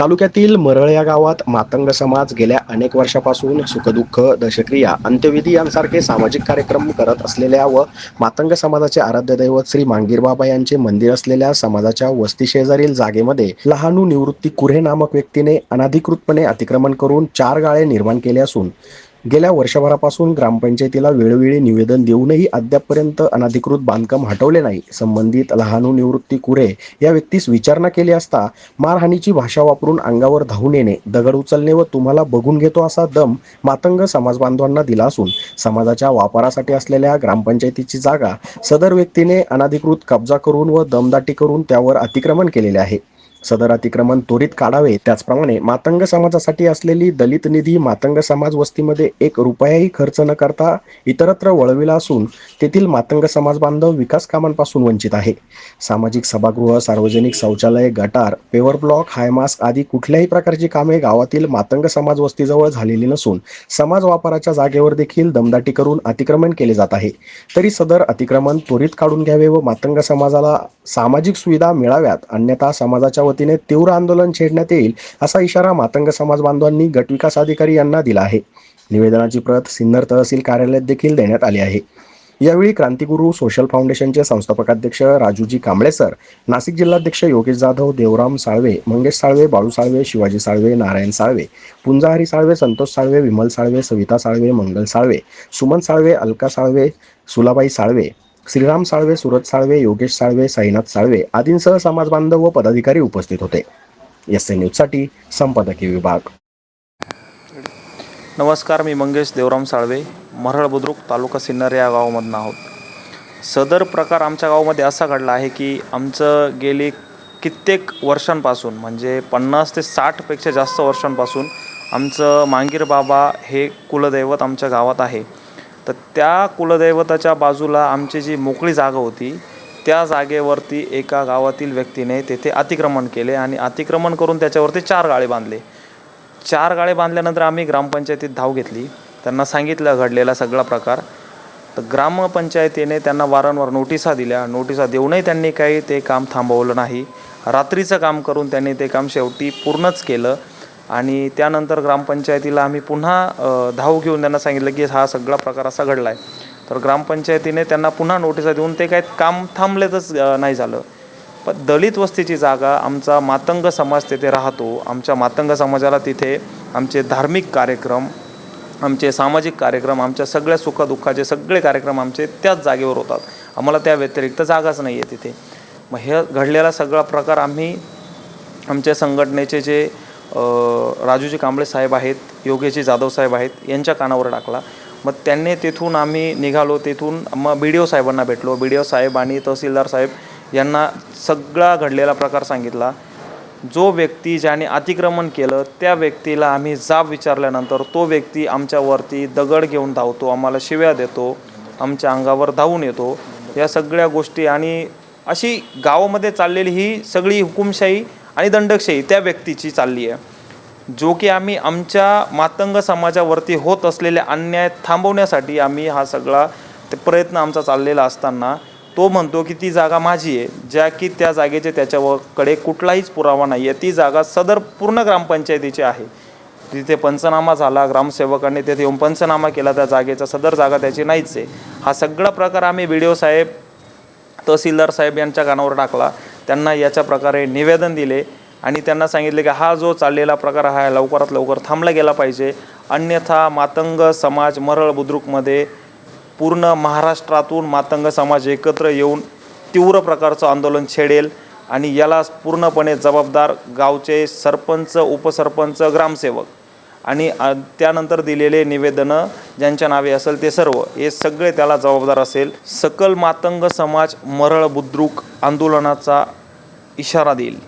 तालुक्यातील मरळ या गावात मातंग समाज गेल्या अनेक वर्षापासून सुखदुःख दशक्रिया अंत्यविधी यांसारखे सामाजिक कार्यक्रम करत असलेल्या व मातंग समाजाचे आराध्य दैवत श्री मांगीरबाबा यांचे मंदिर असलेल्या समाजाच्या वस्ती शेजारील जागेमध्ये लहानू निवृत्ती कुऱ्हे नामक व्यक्तीने अनाधिकृतपणे अतिक्रमण करून चार गाळे निर्माण केले असून गेल्या वर्षभरापासून ग्रामपंचायतीला वेळोवेळी निवेदन देऊनही अद्यापपर्यंत अनधिकृत बांधकाम हटवले नाही. संबंधित लहानू निवृत्ती कुरे या व्यक्तीस विचारणा केली असता मारहाणीची भाषा वापरून अंगावर धावून येणे दगड उचलणे व तुम्हाला बघून घेतो असा दम मातंग समाज बांधवांना दिला असून समाजाच्या वापरासाठी असलेल्या ग्रामपंचायतीची जागा सदर व्यक्तीने अनधिकृत कब्जा करून व दमदाटी करून त्यावर अतिक्रमण केलेले आहे. सदर अतिक्रमण त्वरित काढावे. त्याचप्रमाणे मातंग समाजासाठी असलेली दलित निधी मातंग समाज वस्तीमध्ये एक रुपयाही खर्च न करता इतरत्र वळविला असून तेथील मातंग समाज बांधव विकास कामांपासून वंचित आहे. सामाजिक सभागृह सार्वजनिक शौचालय गटार पेवर ब्लॉक हायमास्क आदी कुठल्याही प्रकारची कामे गावातील मातंग समाज वस्तीजवळ झालेली नसून समाज वापराच्या जागेवर देखील दमदाटी करून अतिक्रमण केले जात आहे. तरी सदर अतिक्रमण त्वरित काढून घ्यावे व मातंग समाजाला सामाजिक सुविधा मिळाव्यात. अन्यथा समाजाच्या वतीने तीव्र आंदोलन छेडण्यात येईल असा इशारा मातंग समाज बांधवांनी गटविकास अधिकारी यांना दिला आहे. निवेदनाची प्रत सिन्नर तहसील कार्यालयात देखील देण्यात आली आहे. यावेळी क्रांतिगुरू सोशल फाउंडेशनचे संस्थापक अध्यक्ष राजूजी कांबळे सर नाशिक जिल्हाध्यक्ष योगेश जाधव देवराम साळवे मंगेश साळवे बाळू साळवे शिवाजी साळवे नारायण साळवे पुंजाहरी साळवे संतोष साळवे विमल साळवे सविता साळवे मंगल साळवे सुमन साळवे अलका साळवे सुलाबाई साळवे श्रीराम साळवे सुरत साळवे योगेश साळवे साईनाथ साळवे आदींसह समाजबांधव व पदाधिकारी उपस्थित होते. एस ए न्यूजसाठी संपादकीय विभाग. नमस्कार मी मंगेश देवराम साळवे मरळ बुद्रुक तालुका सिन्नर या गावामधून आहोत. सदर प्रकार आमच्या गावामध्ये असा घडला आहे की आमचं गेली कित्येक वर्षांपासून म्हणजे पन्नास ते साठपेक्षा जास्त वर्षांपासून आमचं मांगीर बाबा हे कुलदैवत आमच्या गावात आहे. तर त्या कुलदैवताच्या बाजूला आमची जी मोकळी जागा होती त्या जागेवरती एका गावातील व्यक्तीने तेथे अतिक्रमण केले आणि अतिक्रमण करून त्याच्यावरती चार गाळे बांधले. चार गाळे बांधल्यानंतर आम्ही ग्रामपंचायतीत धाव घेतली. त्यांना सांगितलं घडलेला सगळा प्रकार. तर ग्रामपंचायतीने त्यांना वारंवार नोटिसा दिल्या. नोटिसा देऊनही त्यांनी काही ते काम थांबवलं नाही. रात्रीचं काम करून त्यांनी ते काम शेवटी पूर्णच केलं. आणि त्यानंतर ग्रामपंचायतीला आम्ही पुन्हा धाव घेऊन त्यांना सांगितलं की हा सगळा प्रकार असा घडला आहे तर ग्रामपंचायतीने त्यांना पुन्हा नोटिसा देऊन ते काय काम थांबलेतच नाही झालं. पण दलित वस्तीची जागा आमचा मातंग समाज तिथे राहतो. आमच्या मातंग समाजाला तिथे आमचे धार्मिक कार्यक्रम आमचे सामाजिक कार्यक्रम आमच्या सगळ्या सुखदुःखाचे सगळे कार्यक्रम आमचे त्याच जागेवर होतात. आम्हाला त्या व्यतिरिक्त जागाच नाही आहे तिथे. मग हे घडलेला सगळा प्रकार आम्ही आमच्या संघटनेचे जे राजूजी कांबळे साहेब आहेत योगेशजी जाधव साहेब आहेत यांच्या कानावर टाकला. मग त्यांनी तिथून आम्ही निघालो तिथून मग बी डी ओ साहेबांना भेटलो. बी डी ओ साहेब आणि तहसीलदार साहेब यांना सगळा घडलेला प्रकार सांगितला. जो व्यक्ती ज्याने अतिक्रमण केलं त्या व्यक्तीला आम्ही जाब विचारल्यानंतर तो व्यक्ती आमच्यावरती दगड घेऊन धावतो आम्हाला शिव्या देतो आमच्या अंगावर धावून येतो. या सगळ्या गोष्टी आणि अशी गावामध्ये चाललेली ही सगळी हुकुमशाही आणि दंडकशाही त्या व्यक्तीची चालली आहे. जो की आम्ही आमच्या मातंग समाजावरती होत असलेले अन्याय थांबवण्यासाठी आम्ही हा सगळा ते प्रयत्न आमचा चाललेला असताना तो म्हणतो की ती जागा माझी आहे. ज्या की त्या जागेचे त्याच्याकडे कुठलाहीच पुरावा नाही आहे. ती जागा सदर पूर्ण ग्रामपंचायतीची आहे. तिथे पंचनामा झाला ग्रामसेवकांनी तिथे येऊन पंचनामा केला त्या जागेचा सदर जागा त्याची नाहीच आहे. हा सगळा प्रकार आम्ही बी डी ओ साहेब तहसीलदार साहेब यांच्या कानावर टाकला. त्यांना याच्या प्रकारे निवेदन दिले आणि त्यांना सांगितले की हा जो चाललेला प्रकार हा लवकरात लवकर थांबला गेला पाहिजे. अन्यथा मातंग समाज मरळ बुद्रुकमध्ये पूर्ण महाराष्ट्रातून मातंग समाज एकत्र येऊन तीव्र प्रकारचं आंदोलन छेडेल आणि याला पूर्णपणे जबाबदार गावचे सरपंच उपसरपंच ग्रामसेवक आणि त्यानंतर दिलेले निवेदनं ज्यांच्या नावे असेल ते सर्व हे सगळे त्याला जबाबदार असेल. सकल मातंग समाज मरळ बुद्रुक आंदोलनाचा इशारा देईल.